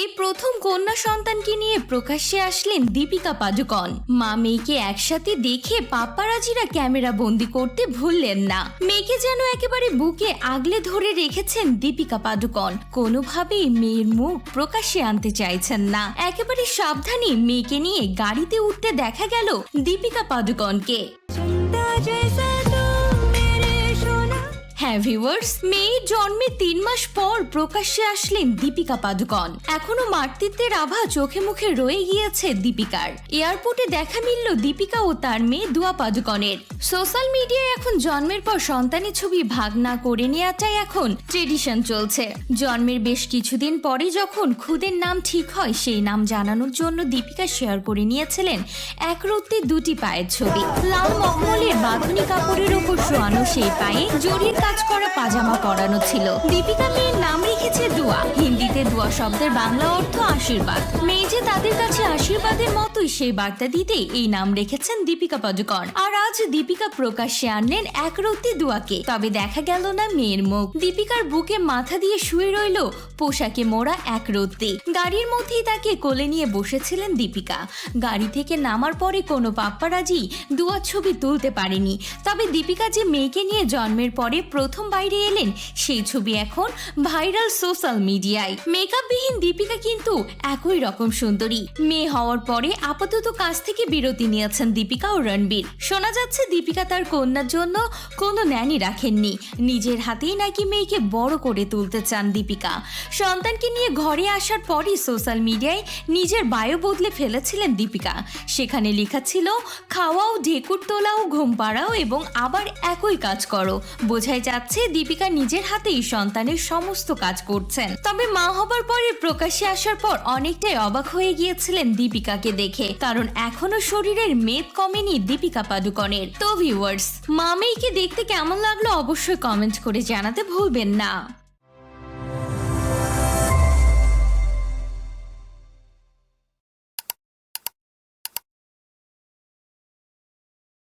এই প্রথম কন্যা সন্তানকে নিয়ে প্রকাশ্যে আসলেন দীপিকা পাডুকন মা মেয়েকে একসাথে দেখে পাপ্পারাজিরা ক্যামেরা বন্দি করতে ভুললেন না। মেয়েকে যেন একেবারে বুকে আগলে ধরে রেখেছেন দীপিকা পাডুকন কোনোভাবেই মেয়ের মুখ প্রকাশ্যে আনতে চাইছেন না। একেবারে সাবধানে মেয়েকে নিয়ে গাড়িতে উঠতে দেখা গেল দীপিকা পাডুকনকে হ্যাঁ ভিউয়ার্স মেয়ের জন্মের তিন মাস পর প্রকাশ্যে আসলেন দীপিকা পাদুকন এখনও মাতৃত্বের আভা চোখে মুখে রয়ে গিয়েছে দীপিকার। এয়ারপোর্টে দেখা মিলল দীপিকা ও তার মেয়ে দুয়া পাদুকনের সোশ্যাল মিডিয়ায় এখন জন্মের পর সন্তানের ছবি ভাগ না করে নেওয়াটাই এখন ট্রেডিশন চলছে। জন্মের বেশ কিছুদিন পরে যখন খুদের নাম ঠিক হয়, সেই নাম জানানোর জন্য দীপিকা শেয়ার করে নিয়েছিলেন এক দুটি পায়ের ছবি। লাল মখমলের বাঁধনি কাপড়ের ওপর শোয়ানো সেই পায়ে জরির কাজ করা পাজামা পরানো ছিল। দীপিকা মেয়ের নাম রেখেছে দোয়া। হিন্দিতে দোয়া শব্দের বাংলা অর্থ আশীর্বাদ। মেয়ে যে তাদের কাছে আশীর্বাদের মতোই সেই বার্তা দিতে এই নাম রেখেছেন দীপিকা পাডুকন আর আজ দীপিকা প্রকাশ্যে আনলেন এক রত্তি দোয়াকে। তবে দেখা গেল না মেয়ের মুখ। দীপিকার বুকে মাথা দিয়ে শুয়ে রইল পোশাকে মোড়া এক রত্তি গাড়ির মধ্যেই তাকে কোলে নিয়ে বসেছিলেন দীপিকা। গাড়ি থেকে নামার পরে কোনো পাপ্পারাজি দুয়ার ছবি তুলতে পারেনি। তবে দীপিকা যে মেয়েকে নিয়ে জন্মের পরে প্রথম বাইরে এলেন, সেই ছবি এখন ভাইরাল সোশ্যাল মিডিয়ায়। মেকআপবিহীন দীপিকা কিন্তু একই রকম সুন্দরী। মেয়ে হওয়ার পরে আপাতত কাজ থেকে বিরতি নিয়েছেন দীপিকা ও রণবীর। শোনা যাচ্ছে দীপিকা তার কন্যার জন্য কোনো ন্যানি রাখেননি। নিজের হাতেই নাকি মেয়েকে বড় করে তুলতে চান দীপিকা। সন্তানকে নিয়ে ঘরে আসার পরই সোশ্যাল মিডিয়ায় নিজের বায়ো বদলে ফেলেছিলেন দীপিকা। সেখানে লেখা ছিল, খাওয়াও, ঢেকুর তোলাও, ঘুম পাড়াও এবং আবার একই কাজ করো। বোঝাই যাচ্ছে দীপিকা নিজের হাতেই সন্তানের সমস্ত কাজ করছেন। তবে মা হবার পরে প্রকাশ্যে আসার পর অনেকটাই অবাক হয়ে গিয়েছিলেন দীপিকাকে দেখে। কারণ এখনও শরীরের মেদ কমেনি দীপিকা পাডুকনের তো ভিউয়ার্স মা মেয়েকে দেখতে কেমন লাগল অবশ্যই কমেন্ট করে জানাতে ভুলবেন না।